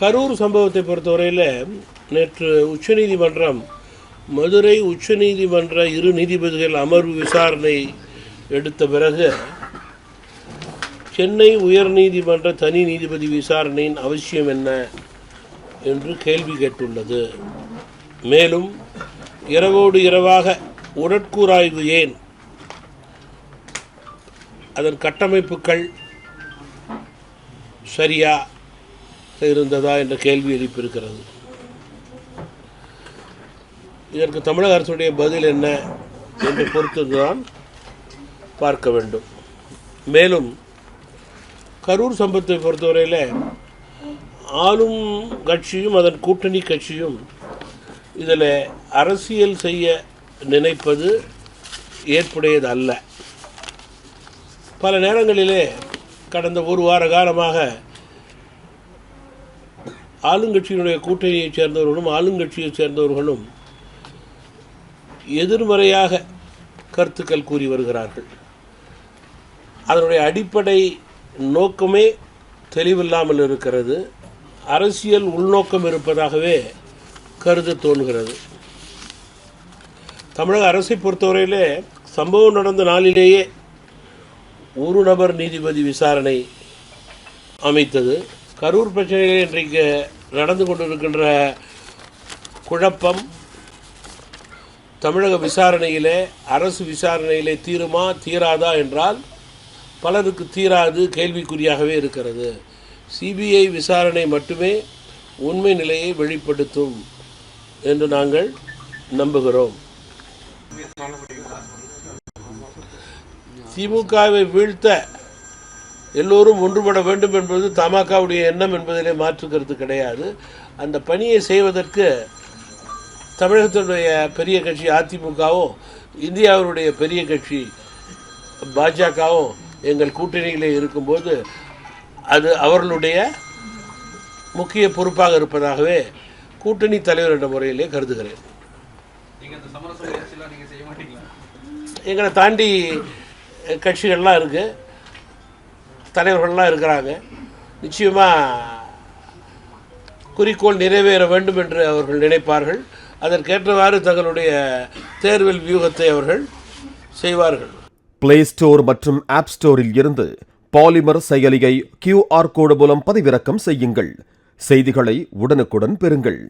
கரூர் சம்பவத்தை பொறுத்தவரையில் நேற்று உச்சநீதிமன்றம் மதுரை உச்சநீதிமன்ற இரு நீதிபதிகள் அமர்வு விசாரணை எடுத்த பிறகு சென்னை உயர்நீதிமன்ற தனி நீதிபதி விசாரணையின் அவசியம் என்ன என்று கேள்வி கேட்டுள்ளது. மேலும் இரவோடு இரவாக உடற்கூறாய்வு ஏன்? அதன் கட்டமைப்புகள் சரியா? இருந்ததா என்ற கேள்வி எழுப்பியிருக்கிறது. இதற்கு தமிழக அரசுடைய பதில் என்ன என்று பொறுத்துதான் பார்க்க வேண்டும். மேலும் கரூர் சம்பத்தை பொறுத்தவரையில் ஆளும் கட்சியும் அதன் கூட்டணி கட்சியும் இதில் அரசியல் செய்ய நினைப்பது ஏற்புடையது அல்ல பல நேரங்களிலே கடந்த ஒரு வார காலமாக ஆளுங்கட்சியினுடைய கூட்டணியைச் சேர்ந்தவர்களும் ஆளுங்கட்சியைச் சேர்ந்தவர்களும் எதிர்மறையாக கருத்துக்கள் கூறி வருகிறார்கள். அதனுடைய அடிப்படை நோக்கமே தெளிவில்லாமல் இருக்கிறது. அரசியல் உள்நோக்கம் இருப்பதாகவே கருத தோன்கிறது தமிழக அரசை பொறுத்தவரையிலே சம்பவம் நடந்த நாளிலேயே ஒரு நபர் நீதிபதி விசாரணை அமைத்தது. கரூர் பிரச்சனையில் இன்றைக்கு நடந்து கொண்டிருக்கின்ற குழப்பம் தமிழக விசாரணையிலே அரசு விசாரணையிலே தீருமா தீராதா என்றால் பலருக்கு தீராது கேள்விக்குறியாகவே இருக்கிறது. சிபிஐ விசாரணை மட்டுமே உண்மை நிலையை வெளிப்படுத்தும் என்று நாங்கள் நம்புகிறோம். திமுகவை வீழ்த்த எல்லோரும் ஒன்றுபட வேண்டும் என்பது தமாகவுடைய எண்ணம் என்பதிலே மாற்று கருத்து கிடையாது. அந்த பணியை செய்வதற்கு தமிழகத்தினுடைய பெரிய கட்சி அதிமுகவும் இந்தியாவினுடைய பெரிய கட்சி பாஜகவும் எங்கள் கூட்டணியிலே இருக்கும்போது அது அவர்களுடைய முக்கிய பொறுப்பாக இருப்பதாகவே கூட்டணி தலைவர் என்ற முறையிலே கருதுகிறேன். எங்களை தாண்டி கட்சிகள்லாம் இருக்குது தலைவர்கள்லாம் இருக்கிறாங்க. நிச்சயமாக குறிக்கோள் நிறைவேற வேண்டும் என்று அவர்கள் நினைப்பார்கள். அதற்கேற்றவாறு தங்களுடைய தேர்வில் வியூகத்தை அவர்கள் செய்வார்கள். பிளே ஸ்டோர் மற்றும் ஆப் ஸ்டோரில் இருந்து பாலிமர் செயலியை கியூஆர் கோடு மூலம் பதிவிறக்கம் செய்யுங்கள். செய்திகளை உடனுக்குடன் பெறுங்கள்.